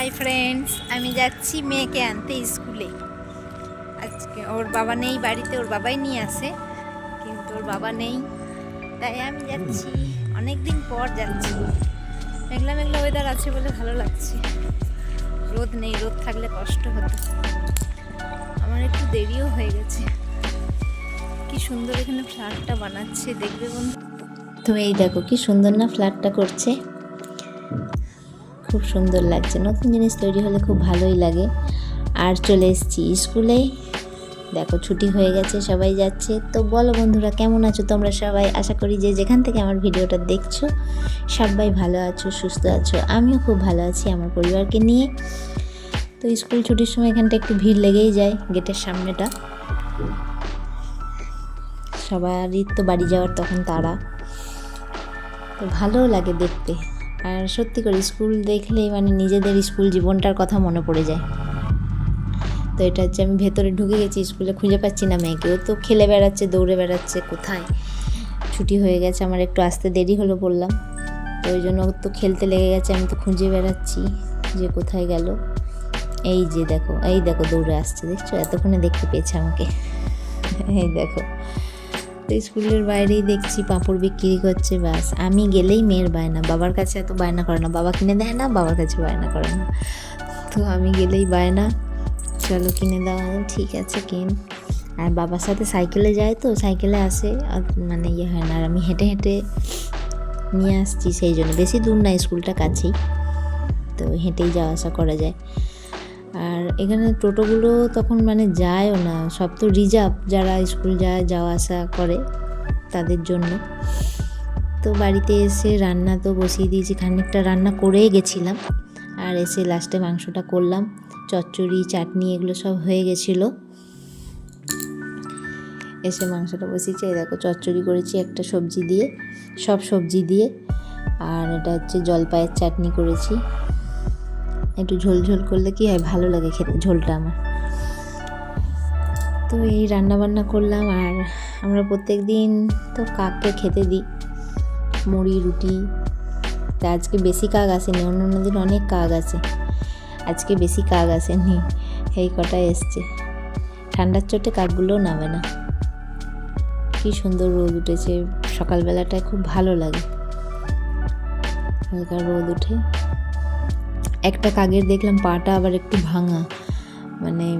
Hi friends আমি যাচ্ছি মেয়েকে আনতে স্কুলে। আজকে ওর বাবা নেই বাড়িতে, ওর বাবাই নিয়ে আসে, কিন্তু ওর বাবা নেই। তাই আমি যাচ্ছি। অনেক দিন পর যাচ্ছি। মেঘলা মেঘলা ওয়েদার আছে বলে ভালো লাগছে। রোদ নেই, রোদ থাকলে কষ্ট হতো। আমার একটু দেরিও হয়ে গেছে। কি সুন্দর এখানে ফ্ল্যাটটা বানাচ্ছে, দেখবে বন্ধু? তো এই দেখো, কি সুন্দর না ফ্ল্যাটটা করছে। খুব সুন্দর লাগছে। নতুন জিনিস তৈরি হলে খুব ভালোই লাগে। আর চলে এসেছি স্কুলে। দেখো, ছুটি হয়ে গেছে, সবাই যাচ্ছে। তো বলো বন্ধুরা, কেমন আছো তোমরা সবাই? আশা করি যে যেখান থেকে আমার ভিডিওটা দেখছ, সবাই ভালো আছো, সুস্থ আছো। আমিও খুব ভালো আছি আমার পরিবারকে নিয়ে। তো স্কুল ছুটির সময় এখানটা একটু ভিড় লেগেই যায়, গেটের সামনেটা। সবারই তো বাড়ি যাওয়ার তখন তারা তো ভালোও লাগে দেখতে। আর সত্যি করে স্কুল দেখলেই মানে নিজেদের স্কুল জীবনটার কথা মনে পড়ে যায়। তো এটা হচ্ছে আমি ভেতরে ঢুকে গেছি, স্কুলে খুঁজে পাচ্ছি না মেয়েকেও তো খেলে বেড়াচ্ছে, দৌড়ে বেড়াচ্ছে, কোথায়? ছুটি হয়ে গেছে, আমার একটু আসতে দেরি হলো বললাম। তো ওই জন্য তো খেলতে লেগে গেছে, আমি তো খুঁজে বেড়াচ্ছি যে কোথায় গেল। এই যে দেখো, এই দেখো দৌড়ে আসছে, দেখছ? এতক্ষণে দেখতে পেয়েছে আমাকে। এই দেখো। তো স্কুলের বাইরেই দেখছি পাঁপড় বিক্রি করছে, ব্যাস। আমি গেলেই মেয়ের বায়না। বাবার কাছে এত বায়না করে না। বাবা কিনে দেয় না, বাবার কাছে বায়না করে না। তো আমি গেলেই বায়না। চলো কিনে দেওয়া ঠিক আছে, কিন। আর বাবার সাথে সাইকেলে যায় তো, সাইকেলে আসে। মানে ইয়ে হয় না, আর আমি হেঁটে হেঁটে নিয়ে আসছি, সেই জন্য। বেশি দূর না, স্কুলটা কাছেই। তো হেঁটেই যাওয়া আসা করা যায়। এখানে টোটোগুলো তখন মানে যায়ও না। সব তো রিজার্ভ যারা স্কুল যায়, যাওয়া আসা করে তাদের জন্য। তো বাড়িতে এসে রান্না তো বসিয়ে দিয়েছি, খানিকটা রান্না করেই গেছিলাম। আর এসে লাস্টে মাংসটা করলাম। চচ্চড়ি, চাটনি এগুলো সব হয়ে গেছিল। এসে মাংসটা বসিয়েছি। এই দেখো চচ্চড়ি করেছি একটা সবজি দিয়ে, সব সবজি দিয়ে। আর এটা হচ্ছে জলপাইয়ের চাটনি করেছি। একটু ঝোল ঝোল করলে কি হয়? ভালো লাগে খেতে, ঝোলটা আমার। তো এই রান্না বান্না করলাম আর আমরা প্রত্যেক দিন তো কাককে খেতে দিই। মুড়ি, রুটি। তা আজকে বেশি কাক আসেনি, অন্য অন্য দিন অনেক কাক আসে। আজকে বেশি কাক আসেনি, এই কটা এসছে। ঠান্ডার চোটে কাকগুলোও নামে না। কি সুন্দর রোদ উঠেছে, সকালবেলাটায় খুব ভালো লাগে। হালকা রোদ উঠে একটা কাকের দেখলাম পাটা আবার একটু ভাঙা। মানে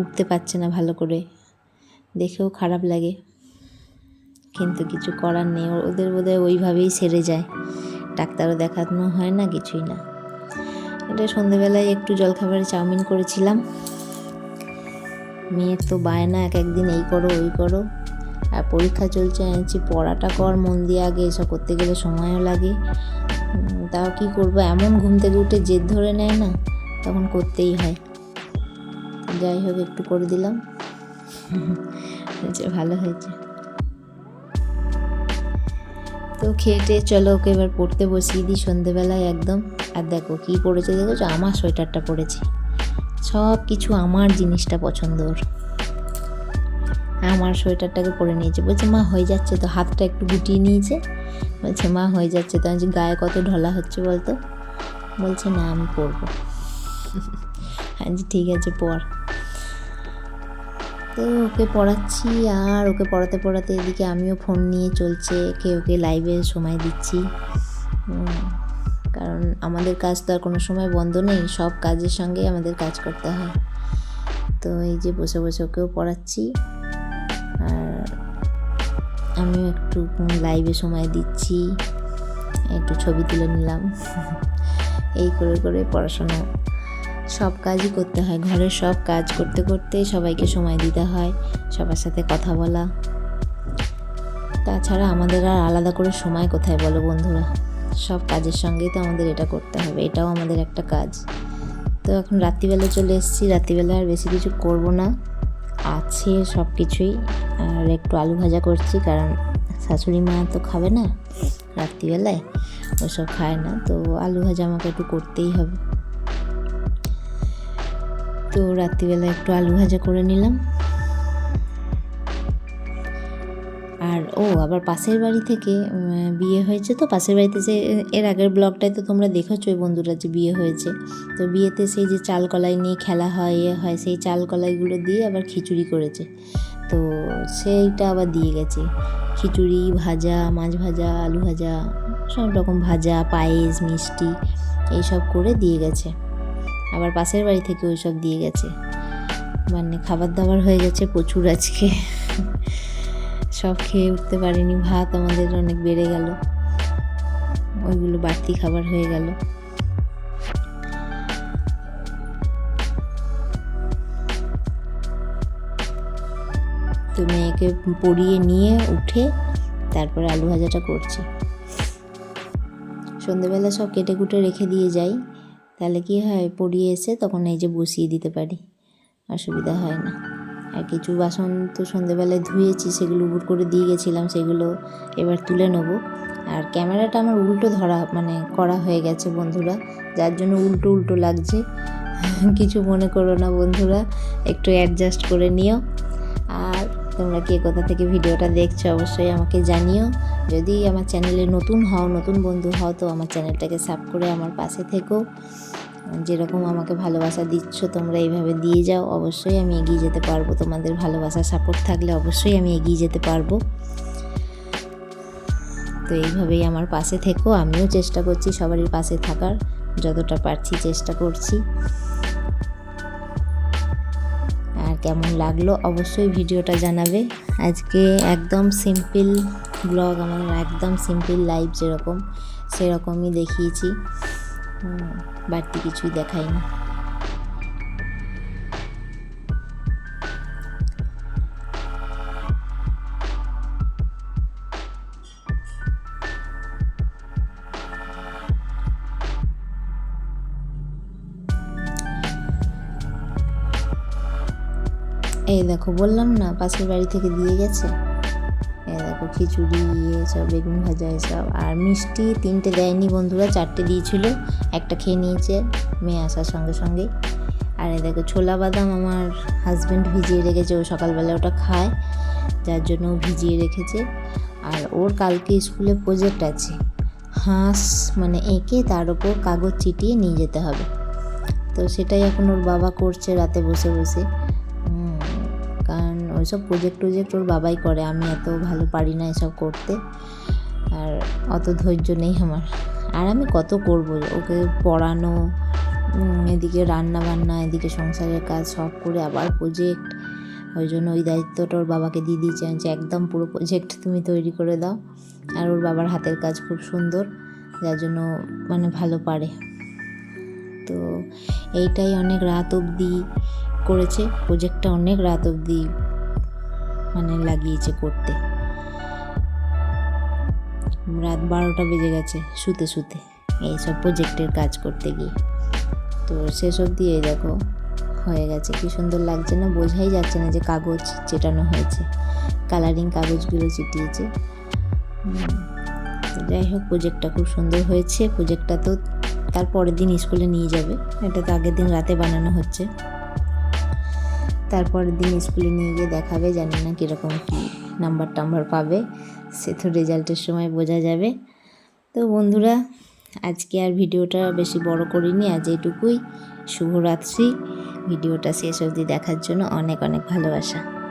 উঠতে পারছে না ভালো করে। দেখেও খারাপ লাগে। কিন্তু কিছু করার নেই। ওদের বোধহয় ওইভাবেই সেরে যায়। ডাক্তারও দেখানো হয় না, কিছুই না। এটা সন্ধেবেলায় একটু জলখাবারে চাউমিন করেছিলাম। মেয়ের তো বায়না, এক একদিন এই করো, ওই করো। আর পরীক্ষা চলছে, এনেছি, পড়াটা কর, মন দিয়ে আগে এসব করতে গেলে সময়ও লাগে। তাও কি করব? এমন ঘুম থেকে উঠে জেদ ধরে নেয় না, তখন করতেই হয়। যাই হোক, একটু করে দিলাম। ভালো হয়েছে। তো খেয়ে চলো, ওকে এবার পড়তে বসিয়ে দিই সন্ধেবেলায় একদম। আর দেখো, কী পড়েছে দেখেছ? আমার সোয়েটারটা পড়েছে। সব কিছু আমার জিনিসটা পছন্দ ওর আমার সোয়েটারটাকে পরে নিয়েছে। বলছে, মা, হয়ে যাচ্ছে তো। হাতটা একটু গুটিয়ে নিয়েছে। বলছে, মা, হয়ে যাচ্ছে তো। আমি গায়ে কত ঢলা হচ্ছে বলতো? বলছে, না, আমি পরবো। আমি ঠিক আছে, পর। তো ওকে পড়াচ্ছি, আর ওকে পড়াতে পড়াতে এদিকে আমিও ফোন নিয়ে চলছে কে ওকে লাইভে সময় দিচ্ছি। কারণ আমাদের কাজ তো আর কোনো সময় বন্ধ নেই, সব কাজের সঙ্গেই আমাদের কাজ করতে হয়। তো এই যে বসে বসে ওকেও পড়াচ্ছি। আর আমিও একটু লাইভে সময় দিচ্ছি। একটু ছবি তুলে নিলাম। এই করে করে পড়াশোনা। সব কাজই করতে হয়। ঘরের সব কাজ করতে করতে সবাইকে সময় দিতে হয়। সবার সাথে কথা বলা। তাছাড়া আমাদের আর আলাদা করে সময় কোথায় বলো বন্ধুরা? সব কাজের সঙ্গেই তো আমাদের এটা করতে হবে। এটাও আমাদের একটা কাজ। তো এখন রাত্রিবেলা চলে এসেছি। রাত্রিবেলা আর বেশি কিছু করব না। আছে সব কিছুই আর একটু আলু ভাজা করছি কারণ শাশুড়ি মা তো খাবে না রাত্রিবেলায় ওসব খায় না, তো আলু ভাজা আমাকে একটু করতেই হবে। তো রাত্রিবেলা একটু আলু ভাজা করে নিলাম। আর ও আবার পাশের বাড়ি থেকে বিয়ে হয়েছে তো, পাশের বাড়িতে যে, এর আগের ব্লগটায় তো তোমরা দেখেছ ওই বন্ধুরা যে বিয়ে হয়েছে। তো বিয়েতে সেই যে চাল কলাই নিয়ে খেলা হয়, এ হয়, সেই চাল কলাইগুলো দিয়ে আবার খিচুড়ি করেছে। তো সেইটা আবার দিয়ে গেছে। খিচুড়ি, ভাজা, মাছ ভাজা, আলু ভাজা, সব রকম ভাজা, পায়েস, মিষ্টি, এইসব করে দিয়ে গেছে। আবার পাশের বাড়ি থেকে ওই সব দিয়ে গেছে। মানে খাবার দাবার হয়ে গেছে প্রচুর আজকে। সব খেয়ে উঠতে পারিনি, ভাত আমাদের অনেক বেড়ে গেল। ওইগুলো বাড়তি খাবার হয়ে গেল। তো মেয়েকে পড়িয়ে নিয়ে উঠে তারপরে আলু ভাজাটা করছি। সন্ধেবেলা সব কেটে কুটে রেখে দিয়ে যাই, তাহলে কি হয় পড়িয়ে এসে তখন এই যে বসিয়ে দিতে পারি, অসুবিধা হয় না। আর কিছু বাসন তো সন্ধেবেলায় ধুয়েছি, সেগুলো উবুর করে দিয়ে গেছিলাম, সেগুলো এবার তুলে নেব। আর ক্যামেরাটা আমার উল্টো ধরা মানে করা হয়ে গেছে বন্ধুরা, যার জন্য উল্টো উল্টো লাগছে। কিছু মনে করো না বন্ধুরা, একটু অ্যাডজাস্ট করে নিও। আর তোমরা কে কোথা থেকে ভিডিওটা দেখছ অবশ্যই আমাকে জানিও। যদি আমার চ্যানেলে নতুন হও, নতুন বন্ধু হও, তো আমার চ্যানেলটাকে সাব করে আমার পাশে থেকো। যেরকম আমাকে ভালোবাসা দিচ্ছ, তোমরা এইভাবে দিয়ে যাও। অবশ্যই আমি এগিয়ে যেতে পারব। তোমাদের ভালোবাসা সাপোর্ট থাকলে অবশ্যই আমি এগিয়ে যেতে পারব। তো এইভাবেই আমার পাশে থেকো। আমিও চেষ্টা করছি সবারই পাশে থাকার। যতটা পারছি চেষ্টা করছি। আর কেমন লাগল অবশ্যই ভিডিওটা জানাবে। আজকে একদম সিম্পল ব্লগ আমার একদম সিম্পল লাইফ যেরকম, সেরকমই দেখিয়েছি। বাড়তি কিছুই দেখাইনি। এই দেখো বললাম না পাশের বাড়ি থেকে দিয়ে গেছে? দেখো খিচুড়ি, এসব বেগুন ভাজা, এসব। আর মিষ্টি তিনটে দেয়নি বন্ধুরা, চারটে দিয়েছিল। একটা খেয়ে নিয়েছে মেয়ে আসার সঙ্গে সঙ্গে আর এই দেখো, ছোলা বাদাম আমার হাজব্যান্ড ভিজিয়ে রেখেছে, ও সকালবেলা ওটা খায়। যার জন্য ও ভিজিয়ে রেখেছে। আর ওর কালকে স্কুলে প্রজেক্ট আছে। হাঁস মানে এঁকে তার ওপর কাগজ চিটিয়ে নিয়ে যেতে হবে। তো সেটাই এখন ওর বাবা করছে রাতে বসে বসে। ওইসব প্রজেক্ট টজেক্ট ওর বাবাই করে, আমি এত ভালো পারি না এসব করতে। আর অত ধৈর্য নেই আমার। আর আমি কত করব? ওকে পড়ানো এদিকে রান্না বান্না এদিকে সংসারের কাজ সব করে আবার প্রজেক্ট ওই জন্য ওই দায়িত্বটা ওর বাবাকে দিয়ে দিয়েছে। যে একদম পুরো প্রজেক্ট তুমি তৈরি করে দাও। আর ওর বাবার হাতের কাজ খুব সুন্দর, যার জন্য মানে ভালো পারে। তো এইটাই অনেক রাত অবধি করেছে। প্রজেক্টটা অনেক রাত অবধি মানে লাগিয়েছে করতে। রাত বারোটা বেজে গেছে শুতে শুতে এইসব প্রজেক্টের কাজ করতে গিয়ে। তো অবধি এই দেখো, হয়ে গেছে। কি সুন্দর লাগছে না? বোঝাই যাচ্ছে না যে কাগজ চেটানো হয়েছে। কালারিং কাগজগুলো চিটিয়েছে। যাই হোক প্রজেক্টটা খুব সুন্দর হয়েছে। প্রজেক্টটা তো তার পরের দিন স্কুলে নিয়ে যাবে। এটা তো আগের দিন রাতে বানানো হচ্ছে। তারপরের দিন স্কুলে নিয়ে গিয়ে দেখাবে, জানি না কীরকম কী নাম্বার টাম্বার পাবে। সে তো রেজাল্টের সময় বোঝা যাবে। তো বন্ধুরা, আজকে আর ভিডিওটা বেশি বড় করিনি, আজ এইটুকুই। শুভরাত্রি। ভিডিওটা শেষ অবধি দেখার জন্য অনেক অনেক ভালোবাসা।